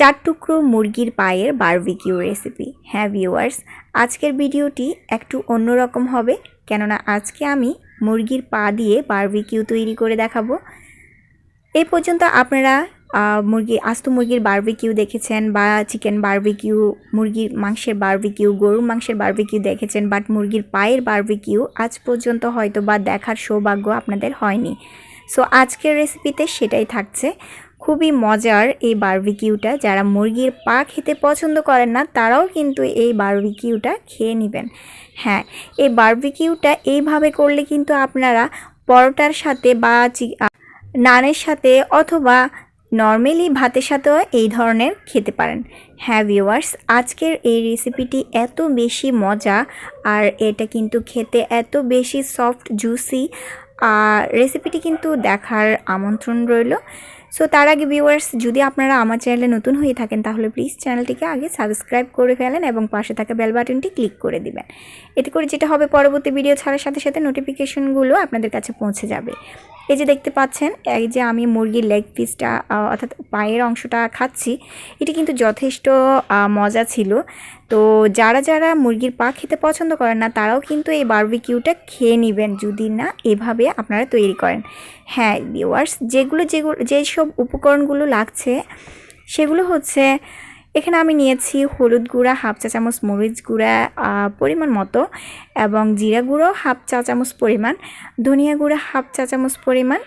চার টুকরো মুরগির পায়ের বারবিকিউ রেসিপি হ্যাঁ ভিউয়ার্স আজকের ভিডিওটি একটু অন্যরকম হবে, কেননা আজকে আমি মুরগির পা দিয়ে বারবিকিউ তৈরি করে দেখাবো। এ পর্যন্ত আপনারা মুরগি, আস্ত মুরগির বারবিকিউ দেখেছেন বা চিকেন বারবিকিউ মুরগির মাংসের বারবিকিউ গরুর মাংসের বারবিকিউ দেখেছেন বাট মুরগির পায়ের বারবিকিউ আজ পর্যন্ত হয়তো বা দেখার সৌভাগ্য আপনাদের হয়নি। সো আজকের রেসিপিতে সেটাই থাকছে। খুবই মজার এই বারবিকিউটা। যারা মুরগির পা খেতে পছন্দ করেন না, তারাও কিন্তু এই বারবিকিউটা খেয়ে নেবেন। হ্যাঁ এই বারবিকিউটা এইভাবে করলে কিন্তু আপনারা পরোটার সাথে বা নানের সাথে অথবা নর্মালি ভাতের সাথেও এই ধরনের খেতে পারেন। হ্যাঁ ভিউয়ার্স, আজকের এই রেসিপিটি এত বেশি মজা আর এটা কিন্তু খেতে এত বেশি সফট, জুসি রেসিপিটি কিন্তু দেখার আমন্ত্রণ রইল। সো তার আগে ভিউয়ার্স যদি আপনারা আমার চ্যানেলে নতুন হয়ে থাকেন, তাহলে প্লিজ চ্যানেলটিকে আগে সাবস্ক্রাইব করে ফেলেন এবং পাশে থাকা বেল বাটনটি ক্লিক করে দিবেন। এতে করে যেটা হবে, পরবর্তী ভিডিও ছাড়ার সাথে সাথে নোটিফিকেশনগুলো আপনাদের কাছে পৌঁছে যাবে। এই যে দেখতে পাচ্ছেন, এই যে আমি মুরগির লেগ পিসটা অর্থাৎ পায়ের অংশটা খাচ্ছি, এটি কিন্তু যথেষ্ট মজা ছিল। তো যারা যারা মুরগির পা খেতে পছন্দ করেন না, তারাও কিন্তু এই বারবিকিউটা খেয়ে নেবেন, যদি না এভাবে আপনারা তৈরি করেন। হ্যাঁ ভিউয়ার্স যেগুলো যেগুলো, যেসব উপকরণগুলো লাগছে, সেগুলো হচ্ছে, এখানে আমি নিয়েছি হলুদ গুঁড়া, হাফ চা চামচ মরিচ গুঁড়া পরিমাণ মতো। এবং জিরা গুঁড়ো হাফ চা চামচ পরিমাণ, ধনিয়া গুঁড়ো হাফ চা চামচ পরিমাণ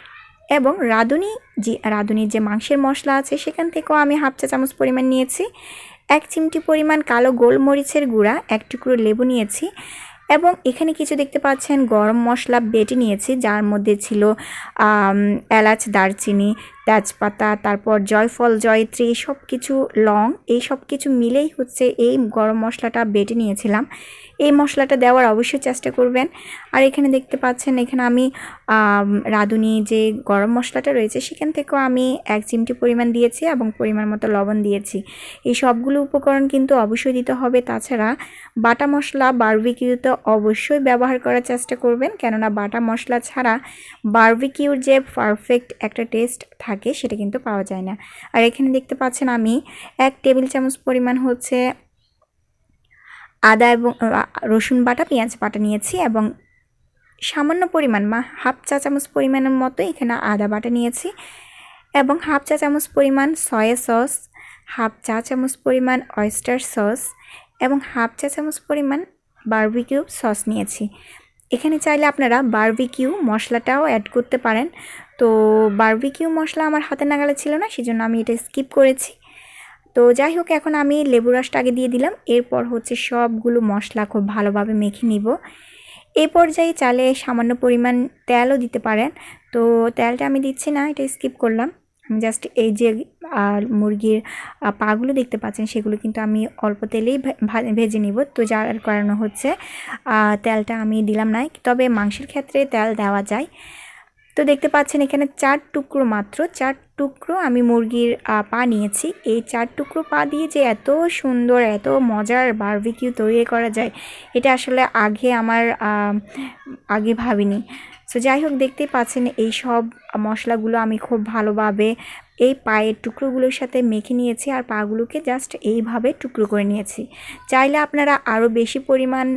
এবং রাঁধুনি যে, রাঁধুনির যে মাংসের মশলা আছে সেখান থেকেও আমি হাফ চা চামচ পরিমাণ নিয়েছি। এক চিমটি পরিমাণ কালো গোলমরিচের গুঁড়া, এক টুকরো লেবু নিয়েছি এবং এখানে কিছু দেখতে পাচ্ছেন গরম মশলা বেটে নিয়েছি, যার মধ্যে ছিল এলাচ, দারচিনি তেজপাতা, তারপর জয়ফল, জয়ত্রী সব কিছু লং। এই সব কিছু মিলেই হচ্ছে এই গরম মশলাটা বেটে নিয়েছিলাম। এই মশলাটা দেওয়ার অবশ্যই চেষ্টা করবেন। আর এখানে দেখতে পাচ্ছেন, এখানে আমি, রাঁধুনি যে গরম মশলাটা রয়েছে, সেখান থেকেও আমি এক চিমটি পরিমাণ দিয়েছি এবং পরিমাণ মতো লবণ দিয়েছি। এই সবগুলো উপকরণ কিন্তু অবশ্যই দিতে হবে। তাছাড়া বাটা মশলা, বারবিকিউতে অবশ্যই ব্যবহার করার চেষ্টা করবেন। কেননা বাটা মশলা ছাড়া বারবিকিউর যে পারফেক্ট একটা টেস্ট থাকে সেটা কিন্তু পাওয়া যায় না। আর এখানে দেখতে পাচ্ছেন আমি এক টেবিল চামচ পরিমাণ হচ্ছে আদা এবং রসুন বাটা, পেঁয়াজ বাটা নিয়েছি এবং সামান্য পরিমাণ মা, হাফ চা চামচ পরিমাণের মতো এখানে আদা বাটা নিয়েছি এবং হাফ চা চামচ পরিমাণ সয়া সস, হাফ চা চামচ পরিমাণ অয়েস্টার সস এবং হাফ চা চামচ পরিমাণ বারবিকিউ সস নিয়েছি। এখানে চাইলে আপনারা বারবিকিউ মশলাটাও অ্যাড করতে পারেন। তো বারবিকিউ মশলা আমার হাতে নাগালে ছিল না, সেজন্য আমি এটা স্কিপ করেছি। তো যাই হোক, এখন আমি লেবু রসটা আগে দিয়ে দিলাম, এরপর হচ্ছে সবগুলো মশলা খুব ভালোভাবে মেখে নিব। এই পর্যায়ে চালে সামান্য পরিমাণ তেলও দিতে পারেন, তো তেলটা আমি দিচ্ছি না, এটা স্কিপ করলাম। আমি জাস্ট এই যে মুরগির পাগুলো দেখতে পাচ্ছেন, সেগুলো কিন্তু আমি অল্প তেলেই ভেজে নিব। তো যার কারণে হচ্ছে তেলটা আমি দিলাম না তবে মাংসের ক্ষেত্রে তেল দেওয়া যায়। তো দেখতে পাচ্ছেন এখানে চার টুকরো মাত্র, চার টুকরো আমি মুরগির পা নিয়েছি। এই চার টুকরো পা দিয়ে যে এত সুন্দর, এত মজার বার্বিকিউ তৈরি করা যায়, এটা আসলে আগে আমার আগে ভাবিনি। সো যাই হোক, দেখতেই পাচ্ছেন এই সব মশলাগুলো আমি খুব ভালোভাবে এই পায়ের টুকরোগুলোর সাথে মেখে নিয়েছি আর পাগুলোকে জাস্ট এইভাবে টুকরো করে নিয়েছি। চাইলে আপনারা আরও বেশি পরিমাণ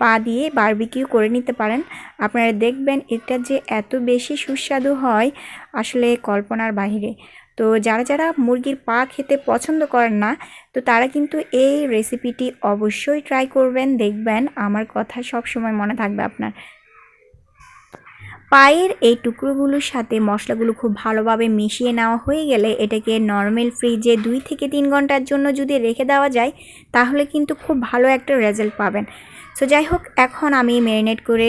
পা দিয়ে বারবিকিউ করে নিতে পারেন। আপনারা দেখবেন এটা যে এত বেশি সুস্বাদু হয় আসলে কল্পনার বাহিরে। তো যারা যারা মুরগির পা খেতে পছন্দ করেন না, তো তারা কিন্তু এই রেসিপিটি অবশ্যই ট্রাই করবেন, দেখবেন। আমার কথা সব সময় মনে থাকবে আপনার। পায়ের এই টুকরোগুলোর সাথে মশলাগুলো খুব ভালোভাবে মিশিয়ে নেওয়া হয়ে গেলে এটাকে নর্মাল ফ্রিজে দুই থেকে তিন ঘণ্টার জন্য যদি রেখে দেওয়া যায়, তাহলে কিন্তু খুব ভালো একটা রেজাল্ট পাবেন। সো যাই হোক, এখন আমি ম্যারিনেট করে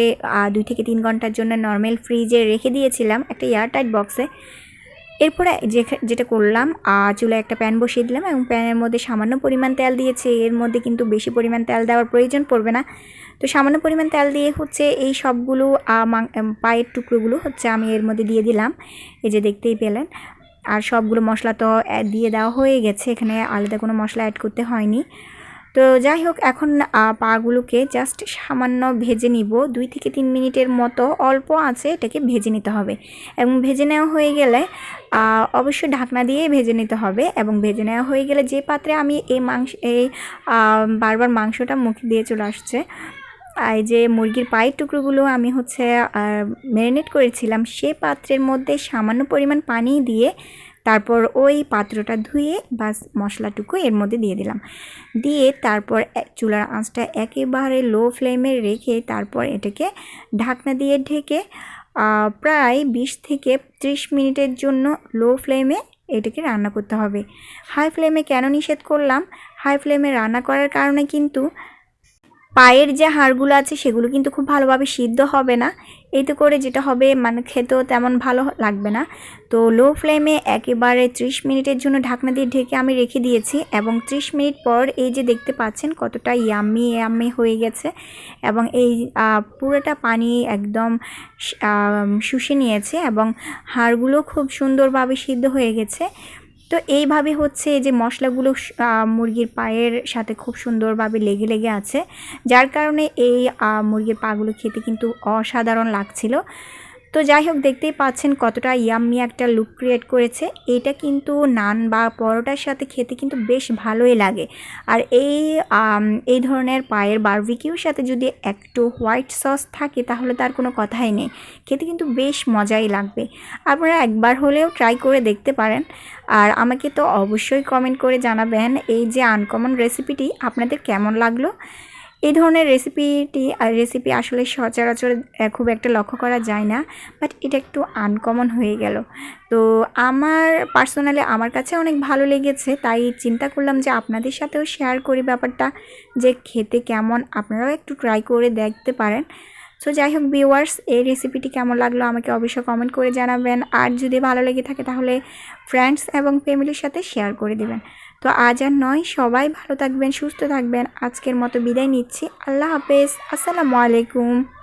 দুই থেকে তিন ঘণ্টার জন্য নর্মাল ফ্রিজে রেখে দিয়েছিলাম একটা এয়ারটাইট বক্সে এরপরে যেটা করলাম চুলায় একটা প্যান বসিয়ে দিলাম এবং প্যানের মধ্যে সামান্য পরিমাণ তেল দিয়েছি। এর মধ্যে কিন্তু বেশি পরিমাণ তেল দেওয়ার প্রয়োজন পড়বে না। তো সামান্য পরিমাণ তেল দিয়ে হচ্ছে এই সবগুলো পায়ের টুকরোগুলো হচ্ছে আমি এর মধ্যে দিয়ে দিলাম। এই যে দেখতেই পেলেন। আর সবগুলো মশলা তো দিয়ে দেওয়া হয়ে গেছে। এখানে আলাদা কোনো মশলা অ্যাড করতে হয়নি। তো যাই হোক, এখন পাগুলোকে জাস্ট সামান্য ভেজে নিব। দুই থেকে তিন মিনিটের মতো অল্প আছে, এটাকে ভেজে নিতে হবে। এবং ভেজে নেওয়া হয়ে গেলে অবশ্যই ঢাকনা দিয়ে ভেজে নিতে হবে। এবং ভেজে নেওয়া হয়ে গেলে যে পাত্রে আমি এই মাংস, এই বারবার মাংসটা মুখে দিয়ে চলে আসছে এই যে মুরগির পায়ের টুকরোগুলো আমি হচ্ছে ম্যারিনেট করেছিলাম, সে পাত্রের মধ্যে সামান্য পরিমাণ পানি দিয়ে তারপর ওই পাত্রটা ধুয়ে বাস মশলাটুকু এর মধ্যে দিয়ে দিলাম। দিয়ে তারপর চুলার আঁচটা একেবারে লো ফ্লেমে রেখে তারপর এটাকে ঢাকনা দিয়ে ঢেকে প্রায় বিশ থেকে ত্রিশ মিনিটের জন্য লো ফ্লেমে এটাকে রান্না করতে হবে। হাই ফ্লেমে কেন নিষেধ করলাম? হাই ফ্লেমে রান্না করার কারণে কিন্তু পায়ের যে হাড়গুলো আছে সেগুলো কিন্তু খুব ভালোভাবে সিদ্ধ হবে না। এতে করে যেটা হবে মানে খেতেও তেমন ভালো লাগবে না। তো লো ফ্লেমে একেবারে ত্রিশ মিনিটের জন্য ঢাকনা দিয়ে ঢেকে আমি রেখে দিয়েছি এবং ত্রিশ মিনিট পর এই যে দেখতে পাচ্ছেন কতটা ইয়াম্মি ইয়াম্মি হয়ে গেছে এবং এই পুরোটা পানি একদম শুষে নিয়েছে এবং হাড়গুলো খুব সুন্দরভাবে সিদ্ধ হয়ে গেছে। তো এইভাবে হচ্ছে যে মশলাগুলো মুরগির পায়ের সাথে খুব সুন্দরভাবে লেগে লেগে আছে। যার কারণে এই মুরগির পাগুলো খেতে কিন্তু অসাধারণ লাগছিল। তো যাই হোক দেখতেই পাচ্ছেন কতটা ইয়াম্মি একটা লুক ক্রিয়েট করেছে। এটা কিন্তু নান বা পরোটার সাথে খেতে কিন্তু বেশ ভালোই লাগে। আর এই এই ধরনের পায়ের বারবিকিউর সাথে যদি একটু হোয়াইট সস থাকে, তাহলে তার কোনো কথাই নেই। খেতে কিন্তু বেশ মজাই লাগবে। আপনারা একবার হলেও ট্রাই করে দেখতে পারেন। আর আমাকে তো অবশ্যই কমেন্ট করে জানাবেন এই যে আনকমন রেসিপিটি আপনাদের কেমন লাগল? এই ধরনের রেসিপিটি রেসিপি আসলে সচরাচর খুব একটা লক্ষ্য করা যায় না বাট এটা একটু আনকমন হয়ে গেল। তো আমার পার্সোনালি আমার কাছে অনেক ভালো লেগেছে, তাই চিন্তা করলাম যে আপনাদের সাথেও শেয়ার করি ব্যাপারটা, যে খেতে কেমন, আপনারাও একটু ট্রাই করে দেখতে পারেন। সো যাই হোক ভিউয়ার্স এই রেসিপিটি কেমন লাগল আমাকে অবশ্যই কমেন্ট করে জানাবেন। আর যদি ভালো লেগে থাকে, তাহলে ফ্রেন্ডস এবং ফ্যামিলির সাথে শেয়ার করে দেবেন। তো আজ আর নয়, সবাই ভালো থাকবেন, সুস্থ থাকবেন। আজকের মতো বিদায় নিচ্ছি। আল্লাহ হাফেজ। আসসালামু আলাইকুম।